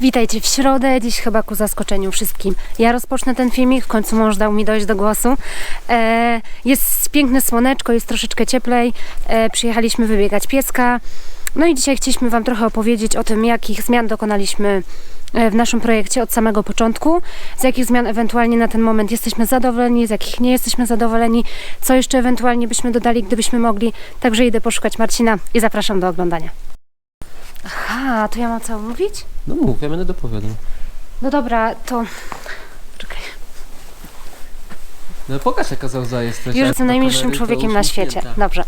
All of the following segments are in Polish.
Witajcie w środę, dziś chyba ku zaskoczeniu wszystkim. Ja rozpocznę ten filmik, w końcu mąż dał mi dojść do głosu. E, jest piękne słoneczko, jest troszeczkę cieplej. E, przyjechaliśmy wybiegać pieska. No i dzisiaj chcieliśmy Wam trochę opowiedzieć o tym, jakich zmian dokonaliśmy e, w naszym projekcie od samego początku, z jakich zmian ewentualnie na ten moment jesteśmy zadowoleni, z jakich nie jesteśmy zadowoleni, co jeszcze ewentualnie byśmy dodali, gdybyśmy mogli. Także idę poszukać Marcina i zapraszam do oglądania. Aha, to ja mam co mówić? No mów, ja będę dopowiadał. No dobra, to. Czekaj. No pokaż jaka załza jesteś. Już jestem na najmilszym człowiekiem na świecie. Dobrze.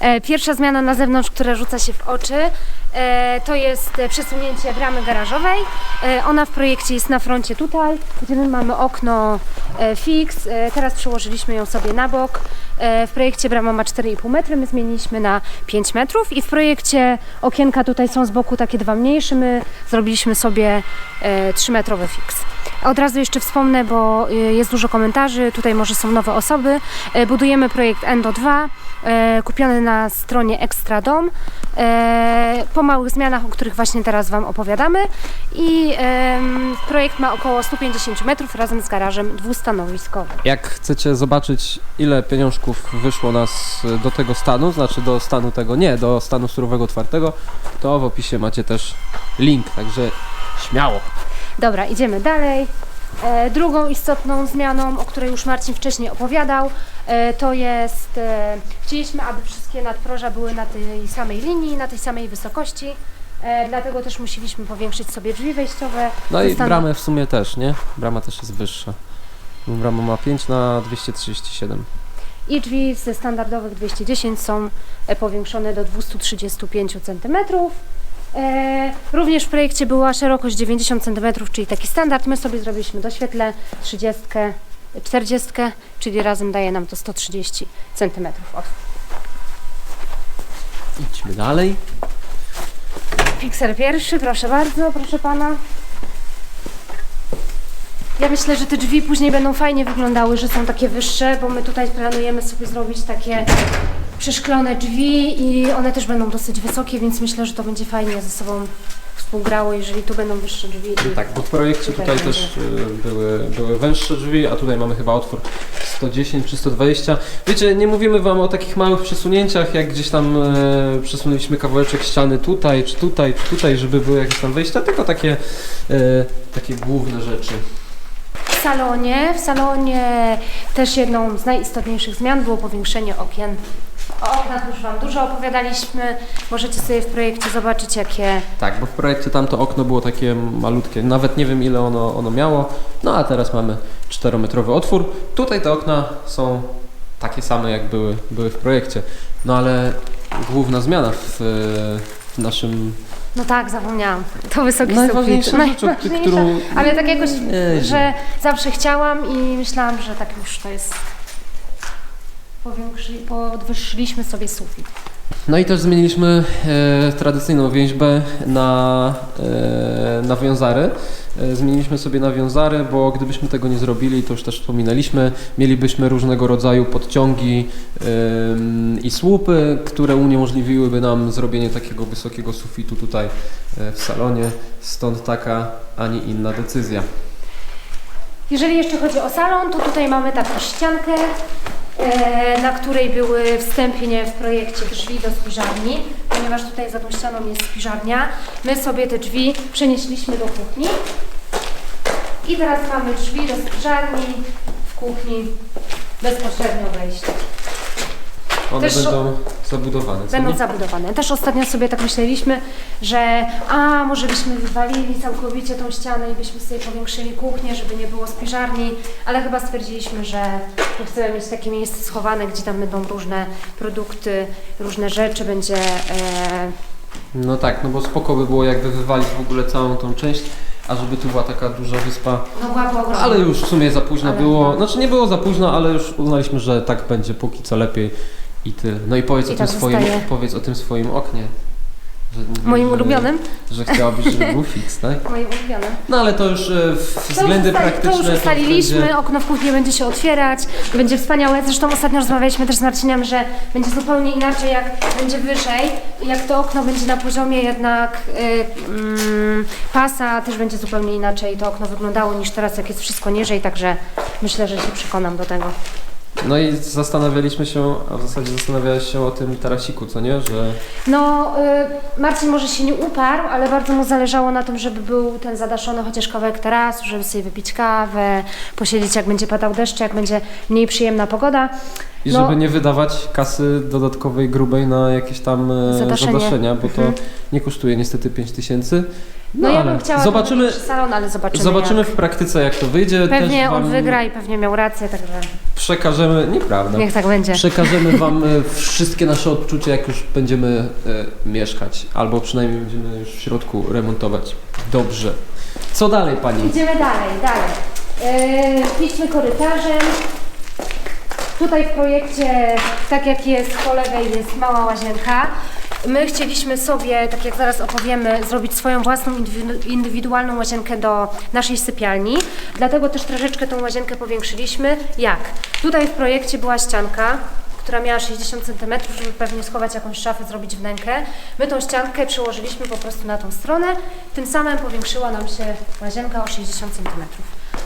E, Pierwsza zmiana na zewnątrz, która rzuca się w oczy, e, to jest e, przesunięcie bramy garażowej. E, Ona w projekcie jest na froncie tutaj, gdzie my mamy okno e, fix. E, Teraz przełożyliśmy ją sobie na bok. E, W projekcie brama ma 4,5 metry, my zmieniliśmy na 5 metrów i w projekcie okienka tutaj są z boku takie dwa mniejsze, my zrobiliśmy sobie 3-metrowy fix. Od razu jeszcze wspomnę, bo y, jest dużo komentarzy, tutaj może są nowe osoby. E, Budujemy projekt Endo 2, e, kupiony na stronie Extra Dom, e, po małych zmianach, o których właśnie teraz Wam opowiadamy. I projekt ma około 150 metrów razem z garażem dwustanowiskowym. Jak chcecie zobaczyć ile pieniążków wyszło nas do tego stanu, znaczy do stanu tego, nie, do stanu surowego twardego, to w opisie macie też link, także śmiało. Dobra, idziemy dalej. E, drugą istotną zmianą, o której już Marcin wcześniej opowiadał, e, to jest, e, chcieliśmy, aby wszystkie nadproża były na tej samej linii, na tej samej wysokości, e, dlatego też musieliśmy powiększyć sobie drzwi wejściowe. No i Zostaną- bramę w sumie też, nie? Brama też jest wyższa. Brama ma 5 na 237. I drzwi ze standardowych 210 są e, powiększone do 235 cm. E, również w projekcie była szerokość 90 cm, czyli taki standard. My sobie zrobiliśmy doświetlę 30, 40, czyli razem daje nam to 130 cm. Idźmy dalej. Pixel pierwszy, proszę bardzo, proszę pana. Ja myślę, że te drzwi później będą fajnie wyglądały, że są takie wyższe, bo my tutaj planujemy sobie zrobić takie przeszklone drzwi i one też będą dosyć wysokie, więc myślę, że to będzie fajnie ze sobą współgrało, jeżeli tu będą wyższe drzwi. I... Tak, bo w projekcie Tutaj tutaj też y, były, były węższe drzwi, a tutaj mamy chyba otwór 110 czy 120. Wiecie, nie mówimy wam o takich małych przesunięciach, jak gdzieś tam e, przesunęliśmy kawałeczek ściany tutaj, czy tutaj, czy tutaj, żeby były jakieś tam wejścia, tylko takie, e, takie główne rzeczy. W salonie, w salonie też jedną z najistotniejszych zmian było powiększenie okien. O oknach już Wam dużo opowiadaliśmy. Możecie sobie w projekcie zobaczyć, jakie Tak, bo w projekcie tamto okno było takie malutkie, nawet nie wiem ile ono, ono miało, no a teraz mamy 4-metrowy otwór. Tutaj te okna są takie same jak były, były w projekcie, no ale główna zmiana w, w naszym... No tak, zapomniałam. To wysoki Najważniejsza sufit. rzecz, o którą- Ale tak jakoś, że zawsze chciałam i myślałam, że tak już to jest. Podwyższyliśmy sobie sufit. No i też zmieniliśmy e, tradycyjną więźbę na, e, na wiązary. E, zmieniliśmy sobie na wiązary, bo gdybyśmy tego nie zrobili, to już też wspominaliśmy, mielibyśmy różnego rodzaju podciągi em, i słupy, które uniemożliwiłyby nam zrobienie takiego wysokiego sufitu tutaj e, w salonie. Stąd taka, a nie inna decyzja. Jeżeli jeszcze chodzi o salon, to tutaj mamy taką ściankę, e, na której były wstępnie w projekcie drzwi do spiżarni, ponieważ tutaj za tą ścianą jest spiżarnia. My sobie te drzwi przenieśliśmy do kuchni i teraz mamy drzwi do spiżarni w kuchni bezpośrednio wejście. One Też- będą zabudowane. co Będą nie? zabudowane. Też ostatnio sobie tak myśleliśmy, że a może byśmy wywalili całkowicie tą ścianę i byśmy sobie powiększyli kuchnię, żeby nie było spiżarni, ale chyba stwierdziliśmy, że my chcemy mieć takie miejsce schowane, gdzie tam będą różne produkty, różne rzeczy, będzie e, No tak, no bo spoko by było jakby wywalić w ogóle całą tą część, a żeby tu była taka duża wyspa no była ogromna. Ale już w sumie za późno Ale było. tak. Znaczy nie było za późno, ale już uznaliśmy, że tak będzie póki co lepiej i tyle. No i powiedz I o tak tym swoim, zostaje. powiedz o tym swoim oknie. Że, Moim że, ulubionym? Że chciałabyś, żeby był fix, tak? Moim ulubionym. No ale to już e, w To względy już, ustali- praktyczne. to już już ustaliliśmy, będzie- okno w kuchni będzie się otwierać, będzie wspaniałe. Zresztą ostatnio rozmawialiśmy też z Marcinem, że będzie zupełnie inaczej, jak będzie wyżej. Jak to okno będzie na poziomie jednak y, mm, pasa, też będzie zupełnie inaczej to okno wyglądało niż teraz, jak jest wszystko niżej, także myślę, że się przekonam do tego. No i zastanawialiśmy się, a w zasadzie zastanawiałeś się o tym tarasiku, co nie? Że No, y, Marcin może się nie uparł, ale bardzo mu zależało na tym, żeby był ten zadaszony chociaż kawałek tarasu, żeby sobie wypić kawę, posiedzieć jak będzie padał deszcz, jak będzie mniej przyjemna pogoda. I No. żeby nie wydawać kasy dodatkowej, grubej na jakieś tam e, Zadaszenie. zadaszenia, bo to Mhm. nie kosztuje niestety 5000. No, ja ale bym chciała zobaczymy, salon, ale zobaczymy. zobaczymy jak. w praktyce jak to wyjdzie. Pewnie Też on wygra i pewnie miał rację, także Przekażemy, nieprawda. niech tak będzie. Przekażemy Wam e, wszystkie nasze odczucia, jak już będziemy e, mieszkać, albo przynajmniej będziemy już w środku remontować. Dobrze. Co dalej, Pani? Idziemy dalej, dalej. Yy, idźmy korytarzem. Tutaj w projekcie, tak jak jest po lewej, jest mała łazienka. My chcieliśmy sobie, tak jak zaraz opowiemy, zrobić swoją własną indywidu- indywidualną łazienkę do naszej sypialni. Dlatego też troszeczkę tą łazienkę powiększyliśmy. Jak? Tutaj w projekcie była ścianka, która miała 60 cm, żeby pewnie schować jakąś szafę, zrobić wnękę. My tą ściankę przełożyliśmy po prostu na tą stronę, tym samym powiększyła nam się łazienka o 60 cm.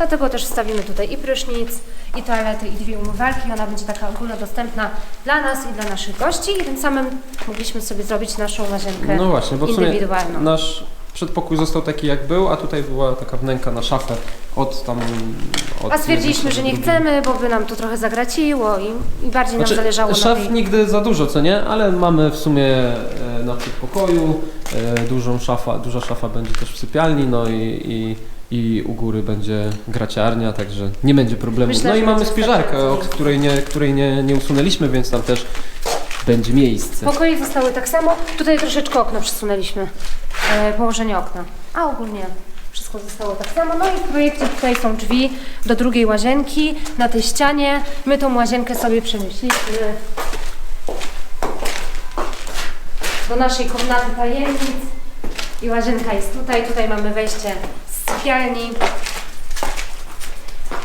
Dlatego też wstawimy tutaj i prysznic, i toaletę, i dwie umywalki. Ona będzie taka ogólnodostępna dla nas i dla naszych gości i tym samym mogliśmy sobie zrobić naszą łazienkę No właśnie, bo w sumie indywidualną. nasz przedpokój został taki jak był, a tutaj była taka wnęka na szafę od tam... Od A stwierdziliśmy, że nie chcemy, bo by nam to trochę zagraciło i, i bardziej nam Znaczy, zależało na szaf tej... nigdy za dużo, co nie? Ale mamy w sumie e, na przedpokoju, e, dużą szafa, duża szafa będzie też w sypialni, no i, i, i u góry będzie graciarnia, także nie będzie problemu. Myślę, no i że mamy będzie spiżarkę, o wystarczająco. której nie, której nie, nie usunęliśmy, więc tam też będzie miejsce. Pokoje zostały tak samo. Tutaj troszeczkę okno przesunęliśmy. E, położenie okna. A ogólnie wszystko zostało tak samo. No i w projekcie tutaj są drzwi do drugiej łazienki na tej ścianie. My tą łazienkę sobie przenieśliśmy do naszej komnaty tajemnic. I łazienka jest tutaj. Tutaj mamy wejście z sypialni.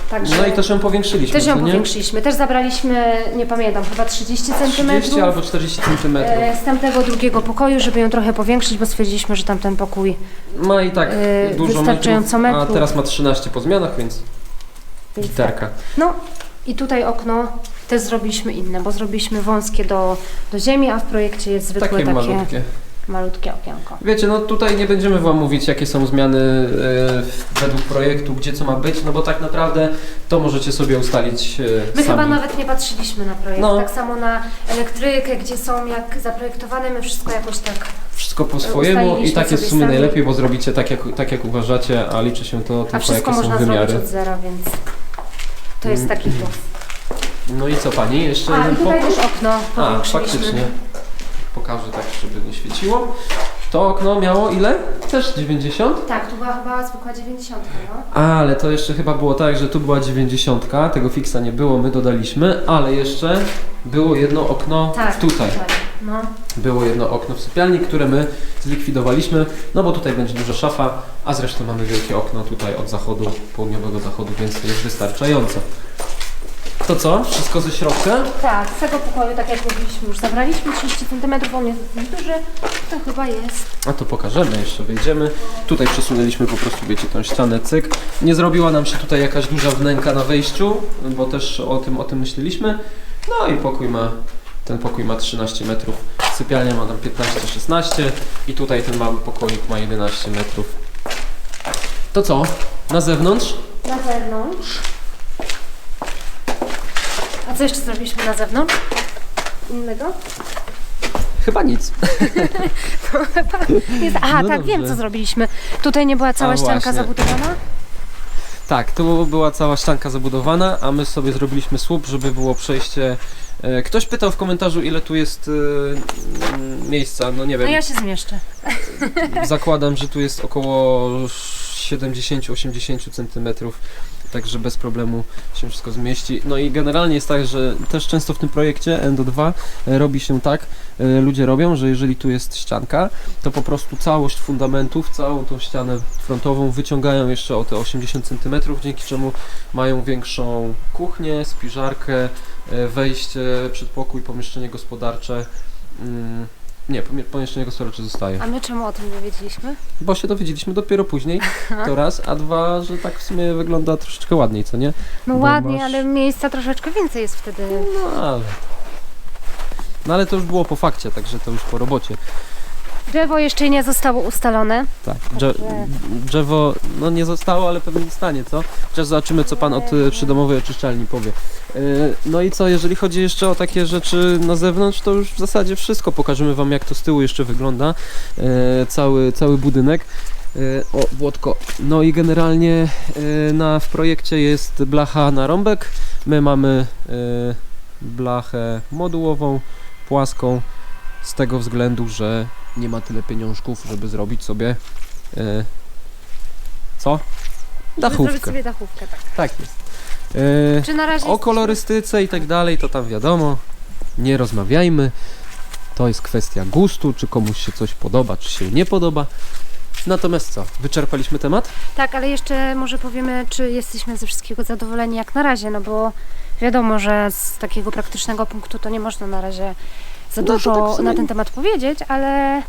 Także No i też ją powiększyliśmy, też ją co nie? powiększyliśmy. Też zabraliśmy, nie pamiętam, chyba 30 cm. 30 albo 40 cm. E, z tamtego drugiego pokoju, żeby ją trochę powiększyć, bo stwierdziliśmy, że tamten pokój Ma i tak e, dużo wystarczająco metrów, a metrów. teraz ma 13 po zmianach, więc Więc literka. No i tutaj okno też zrobiliśmy inne, bo zrobiliśmy wąskie do, do ziemi, a w projekcie jest zwykłe Takie takie, malutkie. Malutkie okienko. Wiecie, no tutaj nie będziemy Wam mówić, jakie są zmiany e, według projektu, gdzie co ma być, no bo tak naprawdę to możecie sobie ustalić e, My sami. chyba nawet nie patrzyliśmy na projekt, No. tak samo na elektrykę, gdzie są jak zaprojektowane, my wszystko jakoś tak Wszystko po swojemu i tak jest w sumie sami. najlepiej, bo zrobicie tak jak, tak jak uważacie, a liczy się to A tylko wszystko jakie są można wymiary. zrobić od zera, więc to jest Mm. taki plus. No i co Pani? Jeszcze A jeden tutaj pokój? okno A, faktycznie. Pokażę tak, żeby nie świeciło. To okno miało ile? Też 90? Tak, tu była chyba zwykła 90, no. Ale to jeszcze chyba było tak, że tu była 90, tego fixa nie było, my dodaliśmy, ale jeszcze było jedno okno Tak, tutaj. No. Było jedno okno w sypialni, które my zlikwidowaliśmy, no bo tutaj będzie duża szafa, a zresztą mamy wielkie okno tutaj od zachodu, południowego zachodu, więc to jest wystarczająco. To co? Wszystko ze środka? Tak, z tego pokoju, tak jak mówiliśmy, już zabraliśmy 30 cm, on jest duży, to chyba jest. A to pokażemy, jeszcze wejdziemy. Tutaj przesunęliśmy po prostu, wiecie, tą ścianę, cyk. Nie zrobiła nam się tutaj jakaś duża wnęka na wejściu, bo też o tym, o tym myśleliśmy. No i pokój ma, ten pokój ma 13 metrów, sypialnia ma tam 15-16 i tutaj ten mały pokoik ma 11 metrów. To co? Na zewnątrz? Na zewnątrz. Co jeszcze zrobiliśmy na zewnątrz? Innego? Chyba nic. Jest, aha, No tak, dobrze. wiem co zrobiliśmy. Tutaj nie była cała A, ścianka właśnie. zabudowana? Tak, tu była cała ścianka zabudowana, a my sobie zrobiliśmy słup, żeby było przejście. E, Ktoś pytał w komentarzu, ile tu jest e, mm, miejsca. No nie No wiem, ja się zmieszczę. zakładam, że tu jest około 70-80 cm. także bez problemu się wszystko zmieści. No i generalnie jest tak, że też często w tym projekcie Endo 2 e, robi się tak, e, ludzie robią, że jeżeli tu jest ścianka, to po prostu całość fundamentów, całą tą ścianę frontową wyciągają jeszcze o te 80 cm, dzięki czemu mają większą kuchnię, spiżarkę, e, wejście, przedpokój, pomieszczenie gospodarcze. Nie, pomie- pomieszczenie gospodarcze zostaje. A my czemu o tym nie wiedzieliśmy? Bo się dowiedzieliśmy dopiero później, to raz, a dwa, że tak w sumie wygląda troszeczkę ładniej, co nie? No Bo ładnie, masz- ale miejsca troszeczkę więcej jest wtedy. No ale... No ale to już było po fakcie, także to już po robocie. Drzewo jeszcze nie zostało ustalone. Tak, drze- drzewo, no nie zostało, ale pewnie zostanie, co? Chociaż zobaczymy, co pan od y, przydomowej oczyszczalni powie. Y, No i co, jeżeli chodzi jeszcze o takie rzeczy na zewnątrz, to już w zasadzie wszystko. Pokażemy wam, jak to z tyłu jeszcze wygląda, y, cały, cały budynek. O, Włodko. No i generalnie na, w projekcie jest blacha na rąbek. My mamy blachę modułową, płaską, z tego względu, że nie ma tyle pieniążków, żeby zrobić sobie y, co? Zrobić Dachówkę. sobie dachówkę, tak. Tak jest. Y, Czy na razie o kolorystyce i tak dalej, to tam wiadomo. Nie rozmawiajmy. To jest kwestia gustu, czy komuś się coś podoba, czy się nie podoba. Natomiast co? Wyczerpaliśmy temat? Tak, ale jeszcze może powiemy, czy jesteśmy ze wszystkiego zadowoleni jak na razie, no bo wiadomo, że z takiego praktycznego punktu to nie można na razie za No dużo tak na ten temat powiedzieć, ale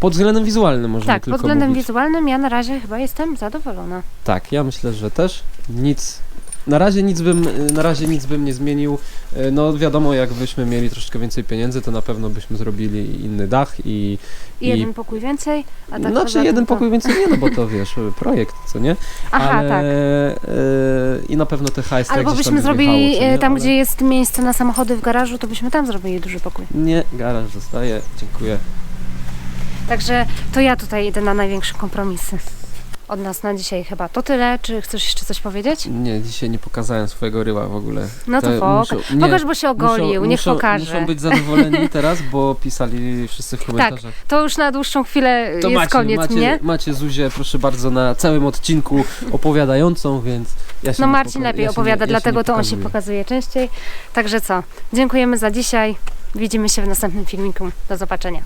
Pod względem wizualnym możemy tak, tylko pod względem mówić. wizualnym ja na razie chyba jestem zadowolona. Tak, ja myślę, że też nic. Na razie nic bym, na razie nic bym nie zmienił. E, No wiadomo, jakbyśmy mieli troszeczkę więcej pieniędzy, to na pewno byśmy zrobili inny dach i. I jeden pokój więcej, a tak znaczy jeden to- pokój więcej nie, no bo to wiesz, projekt, co nie? Aha, Ale, tak. e, I na pewno te hajs Albo tam byśmy by wjechało, zrobili co nie? e, tam, Ale gdzie jest miejsce na samochody w garażu, to byśmy tam zrobili duży pokój. Nie, garaż zostaje, dziękuję. Także to ja tutaj idę na największe kompromisy. Od nas na dzisiaj chyba to tyle. Czy chcesz jeszcze coś powiedzieć? Nie, dzisiaj nie pokazałem swojego ryła w ogóle. No to Te pokaż. muszą- nie, Pokaż, bo się ogolił, muszą, niech muszą, pokaże. Muszą być zadowoleni teraz, bo pisali wszyscy w komentarzach. To już na dłuższą chwilę To jest macie, koniec, macie, nie? macie Zuzię, proszę bardzo, na całym odcinku opowiadającą, więc ja się No Marcin poka- lepiej ja opowiada, nie, dlatego to on się pokazuje częściej. Także co? Dziękujemy za dzisiaj. Widzimy się w następnym filmiku. Do zobaczenia.